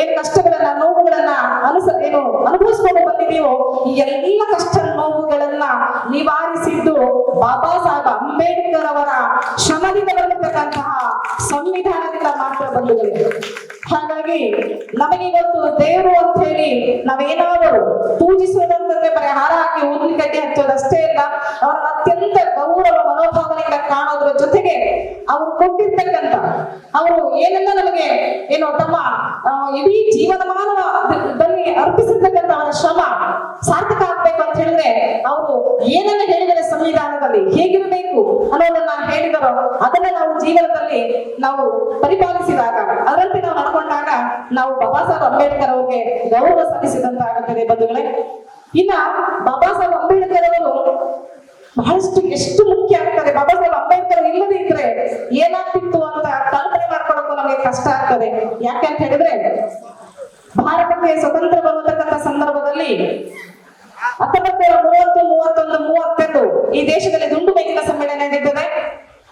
ಏನ್ ಕಷ್ಟಗಳನ್ನ, ನೋವುಗಳನ್ನ ಅನುಸ, ಏನು ಅನುಭವಿಸ್ಕೊಂಡು ಬಂದಿದೀವೋ ಈ ಎಲ್ಲ ಕಷ್ಟ ನೋವುಗಳನ್ನ ನಿವಾರಿಸಿದ್ದು ಬಾಬಾ ಸಾಹೇಬ್ ಅಂಬೇಡ್ಕರ್ ಅವರ ಶ್ರಮದಿಂದ ಬಂದಿರತಕ್ಕಂತಹ ಸಂವಿಧಾನದಿಂದ ಮಾತ್ರ ಬಂದಿದೆ. ಹಾಗಾಗಿ ನಮಗೆ ಇವತ್ತು ದೇವರು ಅಂತ ಹೇಳಿ ನಾವೇನಾದರೂ ಪೂಜಿಸುವುದಂತಂದ್ರೆ ಪರಿಹಾರ ಹಾರ ಹಾಕಿ ಊದಿನ ಕಡ್ಡಿ ಹಚ್ಚೋದಷ್ಟೇ ಇಲ್ಲ. ಅವರ ಅತ್ಯಂತ ಗೌರವ ಮನೋಭಾವನೆಯಿಂದ ಕಾಣೋದ್ರ ಜೊತೆಗೆ ಅವರು ಕೊಟ್ಟಿರ್ತಕ್ಕಂತ ಅವರು ಏನೆಲ್ಲ ತಮ್ಮ ಜೀವನ ಇಡೀ ಜೀವನಮಾನದಲ್ಲಿ ಅರ್ಪಿಸಿರ್ತಕ್ಕಂಥ ಅವನ ಶ್ರಮ ಸಾರ್ಥಕ ಆಗ್ಬೇಕು ಅಂತ ಹೇಳಿದ್ರೆ ಅವರು ಏನನ್ನ ಹೇಳಿದರೆ ಸಂವಿಧಾನದಲ್ಲಿ ಹೇಗಿರಬೇಕು ಅನ್ನೋದನ್ನ ಹೇಳಿದರೋ ಅದನ್ನ ನಾವು ಜೀವನದಲ್ಲಿ ನಾವು ಪರಿಪಾಲಿಸಿದಾಗ, ಅದರಂತೆ ನಾವು ನಡ್ಕೊಂಡಾಗ ನಾವು ಬಾಬಾ ಸಾಹೇಬ್ ಅಂಬೇಡ್ಕರ್ ಅವರಿಗೆ ಗೌರವ ಸಲ್ಲಿಸಿದಂತ ಆಗುತ್ತದೆ ಬಂಧುಗಳೇ. ಇನ್ನ ಬಾಬಾ ಸಾಹೇಬ್ ಅಂಬೇಡ್ಕರ್ ಅವರು ಬಹಳಷ್ಟು ಎಷ್ಟು ಮುಖ್ಯ ದೇಶದಲ್ಲಿ ದುಂಡು ಮೇಗಿನ ಸಮ್ಮೇಳನ ನಡೀತದೆ.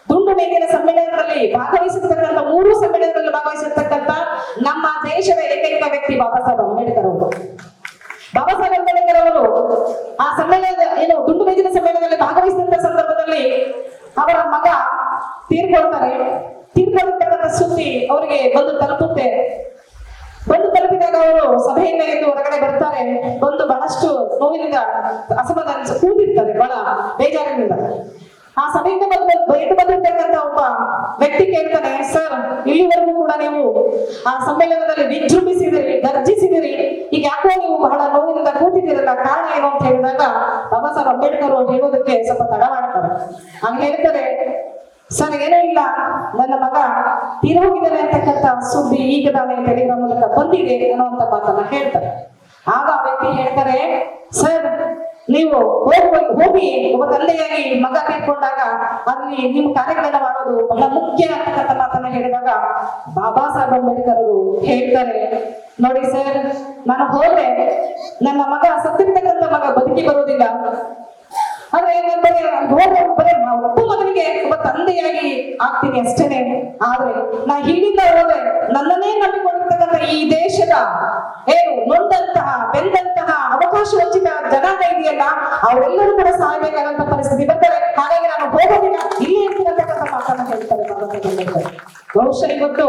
ದುಂಡು ಮೇಗಿನ ಸಮ್ಮೇಳನದಲ್ಲಿ ಭಾಗವಹಿಸಿರ್ತಕ್ಕಂಥ ಮೂರು ಸಮ್ಮೇಳನದಲ್ಲಿ ಭಾಗವಹಿಸಿರ್ತಕ್ಕಂಥ ನಮ್ಮ ದೇಶದ ಏಕೈಕ ವ್ಯಕ್ತಿ ಬಾಬಾ ಸಾಹೇಬ್ ಅಂಬೇಡ್ಕರ್ ಅವರು. ಬಾಬಾ ಸಾಹೇಬ್ ಅಂಬೇಡ್ಕರ್ ಅವರು ಆ ಸಮ್ಮೇಳನದ ಏನು ದುಂಡು ಮೇಜಿನ ಸಮ್ಮೇಳನದಲ್ಲಿ ಭಾಗವಹಿಸಿದಂತ ಸಂದರ್ಭದಲ್ಲಿ ಅವರ ಮಗ ತೀರ್ಕೊಳ್ತಾರೆ ತೀರ್ಕೊಂಡಿರ್ತಕ್ಕಂಥ ಸುದ್ದಿ ಅವರಿಗೆ ಬಂದು ತಲುಪುತ್ತೆ ಅವರು ಸಭೆಯಿಂದ ಎದ್ದು ಹೊರಗಡೆ ಬರ್ತಾರೆ. ಒಂದು ಬಹಳಷ್ಟು ನೋವಿನಿಂದ ಅಸಮಾಧಾನ ಕೂತಿರ್ತಾರೆ ಬಹಳ ಬೇಜಾರಿನಿಂದ. ಆ ಸಭೆಯಿಂದ ಬಂದು ಎದ್ದು ಬಂದಿರ್ತಕ್ಕಂತ ಒಬ್ಬ ವ್ಯಕ್ತಿ ಕೇಳ್ತಾನೆ, ಸರ್, ಇಲ್ಲಿವರೆಗೂ ಕೂಡ ನೀವು ಆ ಸಮ್ಮೇಳನದಲ್ಲಿ ವಿಜೃಂಭಿಸಿದಿರಿ, ಗರ್ಜಿಸಿದಿರಿ. ಈಗ ಯಾಕೋ ನೀವು ಬಹಳ ನೋವಿನಿಂದ ಕೂತಿದ್ದೀರಲ್ಲ, ಕಾರಣ ಏನು ಅಂತ ಹೇಳಿದಾಗ ಬಾಬಾ ಸಾಹೇಬ್ ಅಂಬೇಡ್ಕರ್ ಅವರು ಹೇಳೋದಕ್ಕೆ ಸ್ವಲ್ಪ ತಡ ಮಾಡ್ತಾರೆ. ಹಂಗೆ ಹೇಳ್ತಾರೆ ಸರ್ ಏನೂ ಇಲ್ಲ. ನನ್ನ ಮಗ ತೀರ ಹೋಗಿದ್ದಾನೆ ಅಂತಕ್ಕಂಥ ಸುದ್ದಿ ಈಗ ತಾನೇ ತೆಗೆಯುವ ಮೂಲಕ ಬಂದಿದೆ ಅನ್ನುವಂತ ಮಾತನ್ನ ಹೇಳ್ತಾರೆ. ಆಗ ಆ ವ್ಯಕ್ತಿ ಹೇಳ್ತಾರೆ, ಸರ್, ನೀವು ಹೋಗಿ ಹೋಗಿ ಒಬ್ಬ ತಂದೆಯಾಗಿ ಮಗ ತೀರ್ಕೊಂಡಾಗ ಅಲ್ಲಿ ನಿಮ್ಮ ಕಾರ್ಯಗಳನ್ನ ಮಾಡೋದು ಬಹಳ ಮುಖ್ಯ ಅಂತಕ್ಕಂಥ ಮಾತನ್ನ ಹೇಳಿದಾಗ ಬಾಬಾ ಸಾಹೇಬ್ ಅಂಬೇಡ್ಕರ್ ಅವರು ಹೇಳ್ತಾರೆ, ನೋಡಿ ಸರ್, ನಾನು ಹೋದ್ರೆ ನನ್ನ ಮಗ ಸತ್ತಿರ್ತಕ್ಕಂಥ ಮಗ ಬದುಕಿ ಬರುವುದಿಲ್ಲ. ನಾನು ಬರೀ ಬರೀ ಒಬ್ಬ ಮಗನಿಗೆ ಒಬ್ಬ ತಂದೆಯಾಗಿ ಆಗ್ತೀನಿ ಅಷ್ಟೇನೆ ಆದ್ರೆ ನಾ ಹಿಂದಿಂದ ಹೋದ್ರೆ ನನ್ನನ್ನೇ ನಂಬಿಕೊಂಡಿರ್ತಕ್ಕಂಥ ಈ ದೇಶದ ಏನು ನೊಂದಂತಹ, ಬೆಂದಂತಹ ಅವಕಾಶ ವಂಚಿತ ಜನಾಂಗ ಇದೆಯಲ್ಲ, ಅವರೆಲ್ಲರೂ ಕೂಡ ಸಾಯ್ಬೇಕಾದಂತ ಪರಿಸ್ಥಿತಿ ಬರ್ತಾರೆ ಹಾಗಾಗಿ ನಾನು ಹೋಗೋದಿಲ್ಲ, ಇಲ್ಲಿ ಇರ್ತಕ್ಕಂಥ ಮಾತನ್ನ ಹೇಳ್ತಾರೆ. ಬಹುಶಃ ಇವತ್ತು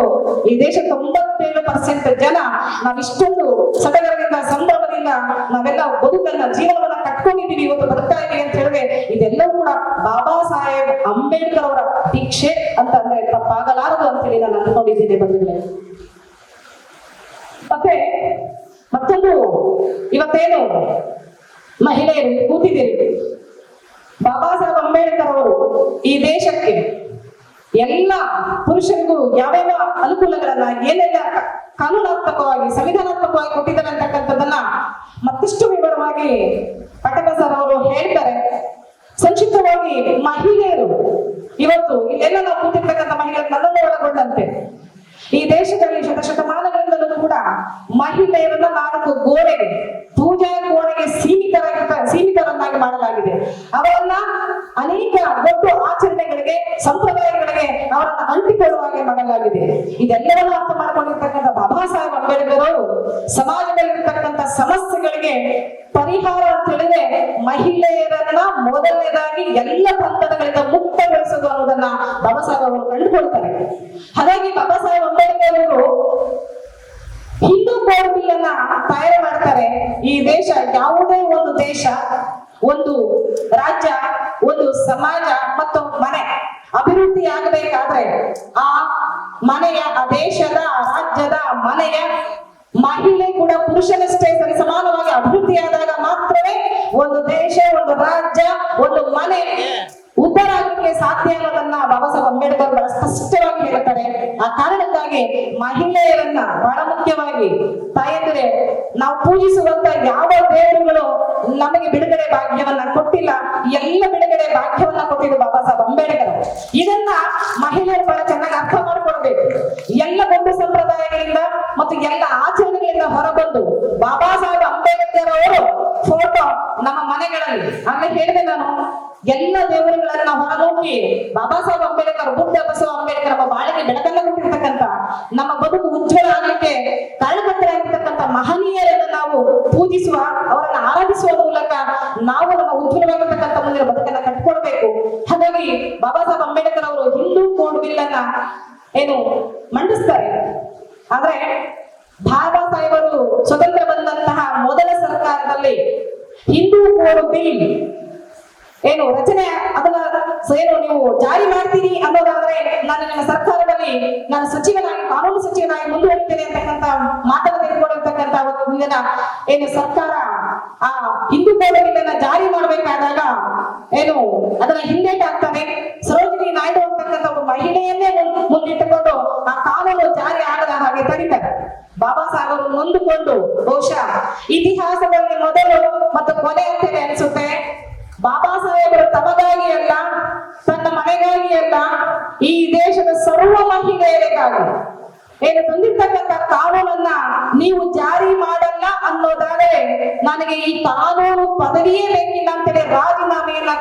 ಈ ದೇಶ ತೊಂಬತ್ತೇಳು ಪರ್ಸೆಂಟ್ ಜನ ನಾವಿಷ್ಟೊಂದು ಸಡಗರದಿಂದ, ಸಂಭ್ರಮದಿಂದ ನಾವೆಲ್ಲ ಬದುಕನ್ನ, ಜೀವನವನ್ನ ಕಟ್ಕೊಂಡಿದ್ದೀವಿ ಇವತ್ತು ಬರ್ತಾ ಸಾಹೇಬ್ ಅಂಬೇಡ್ಕರ್ ಅವರ ದೀಕ್ಷೆ ಅಂತ ಅಂದ್ರೆ ತಪ್ಪಾಗಲಾರದು ಅಂತ ಹೇಳಿ ನಾನು ಅನ್ಕೊಂಡಿದ್ದೀನಿ ಬಂಧುಗಳೇ ಮತ್ತೆ ಮತ್ತೊಂದು, ಇವತ್ತೇನು ಮಹಿಳೆಯರು ಕೂತಿದ್ದೀರಿ. ಬಾಬಾ ಸಾಹೇಬ್ ಅಂಬೇಡ್ಕರ್ ಅವರು ಈ ದೇಶಕ್ಕೆ ಎಲ್ಲ ಪುರುಷರಿಗೂ ಯಾವ್ಯಾವ ಅನುಕೂಲಗಳನ್ನ ಏನೆಲ್ಲ ಕಾನೂನಾತ್ಮಕವಾಗಿ, ಸಂವಿಧಾನಾತ್ಮಕವಾಗಿ ಕೊಟ್ಟಿದ್ದಾರೆ ಅಂತಕ್ಕಂಥದ್ದನ್ನ ಮತ್ತಷ್ಟು ವಿವರವಾಗಿ ಪಟಕ ಸರ್ ಅವರು ಹೇಳ್ತಾರೆ ಮಹಿಳೆಯರು. ಇವತ್ತು ಇಲ್ಲೆಲ್ಲ ನಾವು ಕೂತಿರ್ತಕ್ಕಂಥ ಮಹಿಳೆಯರು ನನ್ನನ್ನು ಒಳಗೊಂಡಂತೆ. ಈ ದೇಶದಲ್ಲಿ ಶತಶತಮಾನಗಳಿಂದಲೂ ಕೂಡ ಮಹಿಳೆಯರನ್ನ ನಾಲ್ಕು ಗೋಡೆಗೆ, ಪೂಜಾ ಕೋಣೆಗೆ ಸೀಮಿತರಾಗಿ ಸೀಮಿತರನ್ನಾಗಿ ಮಾಡಲಾಗಿದೆ. ಅವರನ್ನ ಅನೇಕ ದೊಡ್ಡ ಆಚರಣೆಗಳಿಗೆ, ಸಂಪ್ರದಾಯಗಳಿಗೆ ಅವರನ್ನ ಅಂಟಿಕೊಳ್ಳುವ ಹಾಗೆ ಮಾಡಲಾಗಿದೆ. ಇದೆಲ್ಲವನ್ನ ಅರ್ಥ ಮಾಡಿಕೊಂಡಿರ್ತಕ್ಕಂಥ ಬಾಬಾ ಸಾಹೇಬ್ ಅಂಬೇಡ್ಕರ್ ಅವರು ಸಮಾಜದಲ್ಲಿರ್ತಕ್ಕಂಥ ಸಮಸ್ಯೆಗಳಿಗೆ ಪರಿಹಾರ ಅಂತ ಹೇಳಿದ್ರೆ ಮಹಿಳೆಯರನ್ನ ಮೊದಲನೇದಾಗಿ ಎಲ್ಲ ಬಂಧನಗಳಿಂದ ಮುಕ್ತಗೊಳಿಸೋದು ಅನ್ನೋದನ್ನ ಬಾಬಾ ಸಾಹೇಬ್ ಅವರು ಕಂಡುಕೊಳ್ತಾರೆ. ಹಾಗಾಗಿ ಬಾಬಾ ಸಾಹೇಬ್ ಅಂಬೇಡ್ಕರ್ ಅವರು ಹಿಂದೂ ಅನ್ನ ತಯಾರು ಮಾಡ್ತಾರೆ. ಈ ದೇಶ ಯಾವುದೇ ಒಂದು ದೇಶ, ಒಂದು ರಾಜ್ಯ, ಒಂದು ಸಮಾಜ ಮತ್ತು ಮನೆ ಅಭಿವೃದ್ಧಿ ಆಗಬೇಕಾದ್ರೆ ಆ ಮನೆಯ, ಆ ದೇಶದ ರಾಜ್ಯದ ಮನೆಯ ಮಹಿಳೆ ಕೂಡ ಪುರುಷನಷ್ಟೇ ಸರಿ ಸಮಾನವಾಗಿ ಅಭಿವೃದ್ಧಿಯಾದಾಗ ಮಾತ್ರವೇ ಒಂದು ದೇಶ, ಒಂದು ರಾಜ್ಯ, ಒಂದು ಮನೆ ಉದ್ಧಾರ ಸಾಧ್ಯ ಅನ್ನೋದನ್ನ ಬಾಬಾ ಸಾಹೇಬ್ ಅಂಬೇಡ್ಕರ್ ಬಹಳ ಸ್ಪಷ್ಟವಾಗಿ ಹೇಳ್ತಾರೆ ಆ ಕಾರಣಕ್ಕಾಗಿ ಮಹಿಳೆಯರನ್ನ ಬಹಳ ಮುಖ್ಯವಾಗಿ ತಾಯಂದ್ರೆ, ನಾವು ಪೂಜಿಸುವಂತ ಯಾವ ದೇವರುಗಳು ನಮಗೆ ಬಿಡುಗಡೆ ಭಾಗ್ಯವನ್ನ ಕೊಟ್ಟಿಲ್ಲ, ಎಲ್ಲ ಬಿಡುಗಡೆ ಭಾಗ್ಯವನ್ನ ಕೊಟ್ಟಿದ್ದು ಬಾಬಾ ಸಾಹೇಬ್ ಅಂಬೇಡ್ಕರ್. ಇದನ್ನ ಹೊರಬಂದು ಬಾಬಾ ಸಾಹೇಬ್ ಅಂಬೇಡ್ಕರ್ ಅವರು ಫೋಟೋ ನಮ್ಮ ಮನೆಗಳಲ್ಲಿ. ಆಮೇಲೆ ಹೇಳಿದೆ ನಾನು, ಎಲ್ಲ ದೇವರುಗಳನ್ನ ಹೊರನೋಕಿ ಬಾಬಾ ಸಾಹೇಬ್ ಅಂಬೇಡ್ಕರ್, ಬುದ್ಧ ಬಸವ ಅಂಬೇಡ್ಕರ್ ಒಬ್ಬ ಬಾಳಿಗೆ ಬೆಳಕನ್ನ ಕೊಟ್ಟಿರ್ತಕ್ಕಂತ ನಮ್ಮ ಬದುಕು ಉಜ್ವಲ ಆಗಲಿಕ್ಕೆ ಕಾರಣಕರ್ತರಾಗಿರ್ತಕ್ಕಂಥ ಮಹನೀಯರನ್ನ ನಾವು ಪೂಜಿಸುವ, ಅವರನ್ನ ಆರಾಧಿಸುವ ಮೂಲಕ ನಾವು ನಮ್ಮ ಉಜ್ವಲವಾಗಿರ್ತಕ್ಕಂಥ ಮುಂದಿನ ಬದುಕನ್ನ ಕಟ್ಕೊಳ್ಬೇಕು ಹಾಗಾಗಿ ಬಾಬಾ ಸಾಹೇಬ್ ಅಂಬೇಡ್ಕರ್ ಅವರು ಹಿಂದೂ ಕೋಡ್ ಬಿಲ್ಲನ್ನ ಏನು ಮಂಡಿಸ್ತಾರೆ. ಆದ್ರೆ ಬಾಬಾ ಸಾಹೇಬರು ಸ್ವತಂತ್ರ ಬಂದಂತಹ ಮೊದಲ ಸರ್ಕಾರದಲ್ಲಿ ಹಿಂದೂ ಕೋಡ್ ಬಿಲ್ ಏನು ರಚನೆ ಅದನ್ನ ಏನು ನೀವು ಜಾರಿ ಮಾಡ್ತೀರಿ ಅನ್ನೋದಾದ್ರೆ ನಾನು ನಿಮ್ಮ ಸರ್ಕಾರದಲ್ಲಿ ನಾನು ಸಚಿವನಾಗಿ, ಕಾನೂನು ಸಚಿವನಾಗಿ ಮುಂದುವರಿತೇನೆ ಅಂತಕ್ಕಂತ ಮಾತನ್ನು ತೆಗೆದುಕೊಂಡಿರ್ತಕ್ಕಂತ ಒಂದು ದಿನ ಏನು ಸರ್ಕಾರ ಆ ಹಿಂದೂ ಕೋಡನ್ನ ಜಾರಿ ಮಾಡಬೇಕಾದಾಗ ಏನು ಅದನ್ನ ಹಿಂದೇಟ್ ಆಗ್ತಾನೆ. ಸರೋಜಿನಿ ನಾಯ್ಡು ಅಂತಕ್ಕಂಥ ಒಬ್ಬ ಮಹಿಳೆಯನ್ನೇ ಮುಂದಿಟ್ಟುಕೊಂಡು ಆ ಕಾನೂನು ಜಾರಿ ಆಗದ ಹಾಗೆ ತಡೀತಾರೆ ಬಾಬಾ ಸಾಹೇಬರು ನೊಂದುಕೊಂಡು ಬಹುಶಃ ಇತಿಹಾಸದಲ್ಲಿ ಮೊದಲು ಮತ್ತು ಕೊನೆ ಅಂತೇಳಿ ಅನಿಸುತ್ತೆ. ಬಾಬಾ ಸಾಹೇಬರು ತಮಗಾಗಿ ಅಲ್ಲ, ತನ್ನ ಮನೆಗಾಗಿ ಅಲ್ಲ, ಈ ದೇಶದ ಸರ್ವ ಮಹಿಳೆಯರಿಗಾಗಿ ಏನು ತಂದಿರ್ತಕ್ಕಂಥ ಕಾನೂನನ್ನ ನೀವು ಜಾರಿ ಮಾಡಲ್ಲ ಅನ್ನೋದಾದ್ರೆ ನನಗೆ ಈ ಕಾನೂನು ಪದವಿಯೇ ಬೇಕಿಲ್ಲ ಅಂತೇಳಿ ರಾಜೀನಾಮೆಯನ್ನ